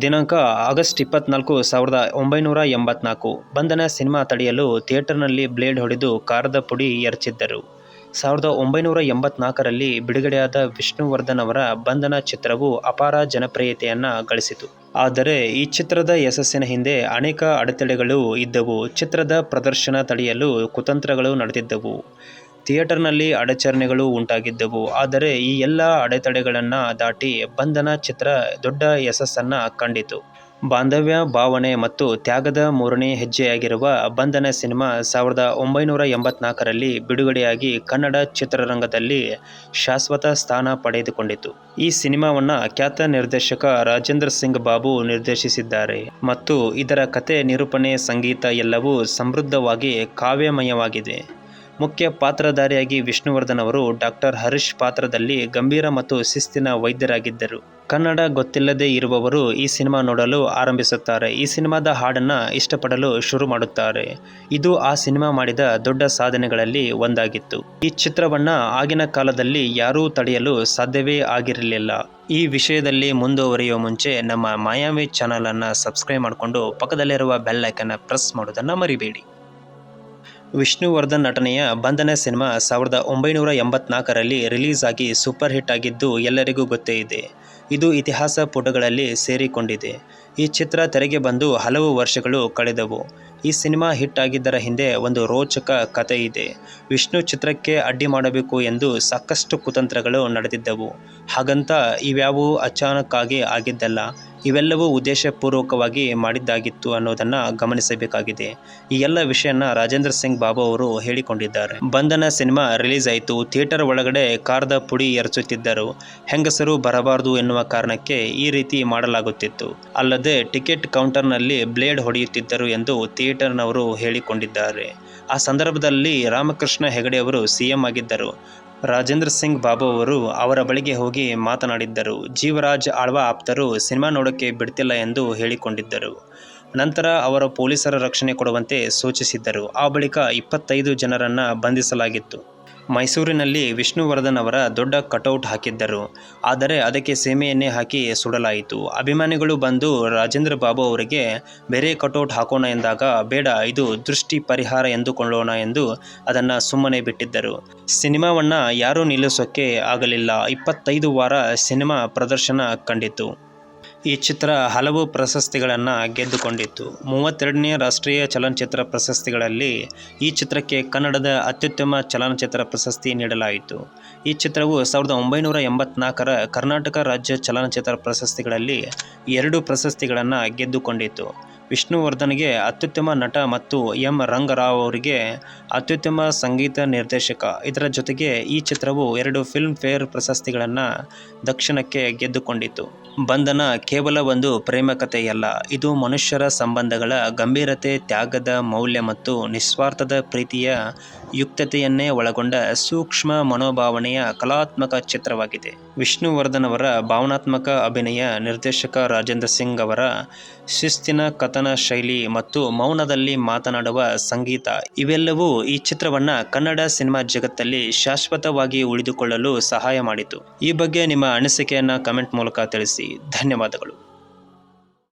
ದಿನಾಂಕ ಆಗಸ್ಟ್ ಇಪ್ಪತ್ನಾಲ್ಕು, ಸಾವಿರದ ಒಂಬೈನೂರ ಎಂಬತ್ನಾಲ್ಕು. ಬಂಧನ ಸಿನಿಮಾ ತಡೆಯಲು ಥಿಯೇಟರ್ನಲ್ಲಿ ಬ್ಲೇಡ್ ಹೊಡೆದು ಕಾರದ ಪುಡಿ ಎರಚಿದ್ದರು. ಸಾವಿರದ ಒಂಬೈನೂರ ಎಂಬತ್ನಾಲ್ಕರಲ್ಲಿ ಬಿಡುಗಡೆಯಾದ ವಿಷ್ಣುವರ್ಧನ್ ಅವರ ಬಂಧನ ಚಿತ್ರವು ಅಪಾರ ಜನಪ್ರಿಯತೆಯನ್ನು ಗಳಿಸಿತು. ಆದರೆ ಈ ಚಿತ್ರದ ಯಶಸ್ಸಿನ ಹಿಂದೆ ಅನೇಕ ಅಡೆತಡೆಗಳು ಇದ್ದವು. ಚಿತ್ರದ ಪ್ರದರ್ಶನ ತಡೆಯಲು ಕುತಂತ್ರಗಳು ನಡೆದಿದ್ದವು. ಥಿಯೇಟರ್ನಲ್ಲಿ ಅಡಚಣೆಗಳು ಉಂಟಾಗಿದ್ದವು. ಆದರೆ ಈ ಎಲ್ಲ ಅಡೆತಡೆಗಳನ್ನು ದಾಟಿ ಬಂಧನ ಚಿತ್ರ ದೊಡ್ಡ ಯಶಸ್ಸನ್ನು ಕಂಡಿತು. ಬಾಂಧವ್ಯ, ಭಾವನೆ ಮತ್ತು ತ್ಯಾಗದ ಮೂರನೇ ಹೆಜ್ಜೆಯಾಗಿರುವ ಬಂಧನ ಸಿನಿಮಾ ಸಾವಿರದ ಒಂಬೈನೂರ ಎಂಬತ್ನಾಲ್ಕರಲ್ಲಿ ಬಿಡುಗಡೆಯಾಗಿ ಕನ್ನಡ ಚಿತ್ರರಂಗದಲ್ಲಿ ಶಾಶ್ವತ ಸ್ಥಾನ ಪಡೆದುಕೊಂಡಿತು. ಈ ಸಿನಿಮಾವನ್ನು ಖ್ಯಾತ ನಿರ್ದೇಶಕ ರಾಜೇಂದ್ರ ಸಿಂಗ್ ಬಾಬು ನಿರ್ದೇಶಿಸಿದ್ದಾರೆ. ಮತ್ತು ಇದರ ಕತೆ, ನಿರೂಪಣೆ, ಸಂಗೀತ ಎಲ್ಲವೂ ಸಮೃದ್ಧವಾಗಿ ಕಾವ್ಯಮಯವಾಗಿದೆ. ಮುಖ್ಯ ಪಾತ್ರಧಾರಿಯಾಗಿ ವಿಷ್ಣುವರ್ಧನ್ ಅವರು ಡಾಕ್ಟರ್ ಹರೀಶ್ ಪಾತ್ರದಲ್ಲಿ ಗಂಭೀರ ಮತ್ತು ಶಿಸ್ತಿನ ವೈದ್ಯರಾಗಿದ್ದರು. ಕನ್ನಡ ಗೊತ್ತಿಲ್ಲದೆ ಇರುವವರು ಈ ಸಿನಿಮಾ ನೋಡಲು ಆರಂಭಿಸುತ್ತಾರೆ. ಈ ಸಿನಿಮಾದ ಹಾಡನ್ನು ಇಷ್ಟಪಡಲು ಶುರು ಮಾಡುತ್ತಾರೆ. ಇದು ಆ ಸಿನಿಮಾ ಮಾಡಿದ ದೊಡ್ಡ ಸಾಧನೆಗಳಲ್ಲಿ ಒಂದಾಗಿತ್ತು. ಈ ಚಿತ್ರವನ್ನು ಆಗಿನ ಕಾಲದಲ್ಲಿ ಯಾರೂ ತಡೆಯಲು ಸಾಧ್ಯವೇ ಆಗಿರಲಿಲ್ಲ. ಈ ವಿಷಯದಲ್ಲಿ ಮುಂದುವರಿಯುವ ಮುಂಚೆ ನಮ್ಮ ಮಾಯಾವಿ ಚಾನಲನ್ನು ಸಬ್ಸ್ಕ್ರೈಬ್ ಮಾಡಿಕೊಂಡು ಪಕ್ಕದಲ್ಲಿರುವ ಬೆಲ್ ಐಕನ್ನ ಪ್ರೆಸ್ ಮಾಡೋದನ್ನು ಮರಿಬೇಡಿ. ವಿಷ್ಣುವರ್ಧನ್ ನಟನೆಯ ಬಂಧನ ಸಿನಿಮಾ ಸಾವಿರದ ಒಂಬೈನೂರ ಎಂಬತ್ನಾಲ್ಕರಲ್ಲಿ ರಿಲೀಸ್ ಆಗಿ ಸೂಪರ್ ಹಿಟ್ ಆಗಿದ್ದು ಎಲ್ಲರಿಗೂ ಗೊತ್ತೇ ಇದೆ. ಇದು ಇತಿಹಾಸ ಪುಟಗಳಲ್ಲಿ ಸೇರಿಕೊಂಡಿದೆ. ಈ ಚಿತ್ರ ತೆರೆಗೆ ಬಂದು ಹಲವು ವರ್ಷಗಳು ಕಳೆದವು. ಈ ಸಿನಿಮಾ ಹಿಟ್ ಆಗಿದ್ದರ ಹಿಂದೆ ಒಂದು ರೋಚಕ ಕಥೆ ಇದೆ. ವಿಷ್ಣು ಚಿತ್ರಕ್ಕೆ ಅಡ್ಡಿ ಮಾಡಬೇಕು ಎಂದು ಸಾಕಷ್ಟು ಕುತಂತ್ರಗಳು ನಡೆದಿದ್ದವು. ಹಾಗಂತ ಇವ್ಯಾವೂ ಅಚಾನಕ್ಕಾಗಿ ಆಗಿದ್ದಲ್ಲ. ಇವೆಲ್ಲವೂ ಉದ್ದೇಶಪೂರ್ವಕವಾಗಿ ಮಾಡಿದ್ದಾಗಿತ್ತು ಅನ್ನೋದನ್ನು ಗಮನಿಸಬೇಕಾಗಿದೆ. ಈ ಎಲ್ಲ ವಿಷಯನ ರಾಜೇಂದ್ರ ಸಿಂಗ್ ಬಾಬು ಅವರು ಹೇಳಿಕೊಂಡಿದ್ದಾರೆ. ಬಂಧನ ಸಿನಿಮಾ ರಿಲೀಸ್ ಆಯಿತು. ಥಿಯೇಟರ್ ಒಳಗಡೆ ಕಾರದ ಪುಡಿ ಎರಚುತ್ತಿದ್ದರು. ಹೆಂಗಸರು ಬರಬಾರದು ಎನ್ನುವ ಕಾರಣಕ್ಕೆ ಈ ರೀತಿ ಮಾಡಲಾಗುತ್ತಿತ್ತು. ಅಲ್ಲದೆ ಟಿಕೆಟ್ ಕೌಂಟರ್ನಲ್ಲಿ ಬ್ಲೇಡ್ ಹೊಡೆಯುತ್ತಿದ್ದರು ಎಂದು ಥಿಯೇಟರ್ನವರು ಹೇಳಿಕೊಂಡಿದ್ದಾರೆ. ಆ ಸಂದರ್ಭದಲ್ಲಿ ರಾಮಕೃಷ್ಣ ಹೆಗಡೆ ಅವರು ಸಿಎಂ ಆಗಿದ್ದರು. ರಾಜೇಂದ್ರ ಸಿಂಗ್ ಬಾಬು ಅವರು ಅವರ ಬಳಿಗೆ ಹೋಗಿ ಮಾತನಾಡಿದ್ದರು. ಜೀವರಾಜ್ ಆಳ್ವ ಆಪ್ತರು ಸಿನಿಮಾ ನೋಡೋಕ್ಕೆ ಬಿಡ್ತಿಲ್ಲ ಎಂದು ಹೇಳಿಕೊಂಡಿದ್ದರು. ನಂತರ ಅವರ ಪೊಲೀಸರ ರಕ್ಷಣೆ ಕೊಡುವಂತೆ ಸೂಚಿಸಿದ್ದರು. ಆ ಬಳಿಕ ಇಪ್ಪತ್ತೈದು ಜನರನ್ನು ಬಂಧಿಸಲಾಗಿತ್ತು. ಮೈಸೂರಿನಲ್ಲಿ ವಿಷ್ಣುವರ್ಧನ್ ಅವರ ದೊಡ್ಡ ಕಟೌಟ್ ಹಾಕಿದ್ದರು. ಆದರೆ ಅದಕ್ಕೆ ಸೀಮೆಯನ್ನೇ ಹಾಕಿ ಸುಡಲಾಯಿತು. ಅಭಿಮಾನಿಗಳು ಬಂದು ರಾಜೇಂದ್ರ ಬಾಬು ಅವರಿಗೆ, ಬೇರೆ ಕಟೌಟ್ ಹಾಕೋಣ ಎಂದಾಗ ಬೇಡ, ಇದು ದೃಷ್ಟಿ ಪರಿಹಾರ ಎಂದುಕೊಳ್ಳೋಣ ಎಂದು ಅದನ್ನು ಸುಮ್ಮನೆ ಬಿಟ್ಟಿದ್ದರು. ಸಿನಿಮಾವನ್ನು ಯಾರೂ ನಿಲ್ಲಿಸೋಕ್ಕೆ ಆಗಲಿಲ್ಲ. ಇಪ್ಪತ್ತೈದು ವಾರ ಸಿನಿಮಾ ಪ್ರದರ್ಶನ ಕಂಡಿತು ಈ ಚಿತ್ರ ಹಲವು ಪ್ರಶಸ್ತಿಗಳನ್ನು ಗೆದ್ದುಕೊಂಡಿತ್ತು. ಮೂವತ್ತೆರಡನೇ ರಾಷ್ಟ್ರೀಯ ಚಲನಚಿತ್ರ ಪ್ರಶಸ್ತಿಗಳಲ್ಲಿ ಈ ಚಿತ್ರಕ್ಕೆ ಕನ್ನಡದ ಅತ್ಯುತ್ತಮ ಚಲನಚಿತ್ರ ಪ್ರಶಸ್ತಿ ನೀಡಲಾಯಿತು. ಈ ಚಿತ್ರವು ಸಾವಿರದ ಒಂಬೈನೂರ ಎಂಬತ್ನಾಲ್ಕರ ಕರ್ನಾಟಕ ರಾಜ್ಯ ಚಲನಚಿತ್ರ ಪ್ರಶಸ್ತಿಗಳಲ್ಲಿ ಎರಡು ಪ್ರಶಸ್ತಿಗಳನ್ನು ಗೆದ್ದುಕೊಂಡಿತು ವಿಷ್ಣುವರ್ಧನ್ಗೆ ಅತ್ಯುತ್ತಮ ನಟ ಮತ್ತು ಎಂ ರಂಗರಾವ್ ಅವರಿಗೆ ಅತ್ಯುತ್ತಮ ಸಂಗೀತ ನಿರ್ದೇಶಕ. ಇದರ ಜೊತೆಗೆ ಈ ಚಿತ್ರವು ಎರಡು ಫಿಲ್ಮ್ ಫೇರ್ ಪ್ರಶಸ್ತಿಗಳನ್ನು ದಕ್ಷಿಣಕ್ಕೆ ಗೆದ್ದುಕೊಂಡಿತು ಬಂಧನ ಕೇವಲ ಒಂದು ಪ್ರೇಮ ಕಥೆಯಲ್ಲ, ಇದು ಮನುಷ್ಯರ ಸಂಬಂಧಗಳ ಗಂಭೀರತೆ, ತ್ಯಾಗದ ಮೌಲ್ಯ ಮತ್ತು ನಿಸ್ವಾರ್ಥದ ಪ್ರೀತಿಯ ಯುಕ್ತತೆಯನ್ನೇ ಒಳಗೊಂಡ ಸೂಕ್ಷ್ಮ ಮನೋಭಾವನೆಯ ಕಲಾತ್ಮಕ ಚಿತ್ರವಾಗಿದೆ. ವಿಷ್ಣುವರ್ಧನ್ ಅವರ ಭಾವನಾತ್ಮಕ ಅಭಿನಯ ನಿರ್ದೇಶಕ ರಾಜೇಂದ್ರ ಸಿಂಗ್ ಅವರ ಶಿಸ್ತಿನ ಕಥನ ಶೈಲಿ ಮತ್ತು ಮೌನದಲ್ಲಿ ಮಾತನಾಡುವ ಸಂಗೀತ, ಇವೆಲ್ಲವೂ ಈ ಚಿತ್ರವನ್ನು ಕನ್ನಡ ಸಿನಿಮಾ ಜಗತ್ತಲ್ಲಿ ಶಾಶ್ವತವಾಗಿ ಉಳಿದುಕೊಳ್ಳಲು ಸಹಾಯ ಮಾಡಿತು. ಈ ಬಗ್ಗೆ ನಿಮ್ಮ ಅನಿಸಿಕೆಯನ್ನು ಕಮೆಂಟ್ ಮೂಲಕ ತಿಳಿಸಿ. ಧನ್ಯವಾದಗಳು.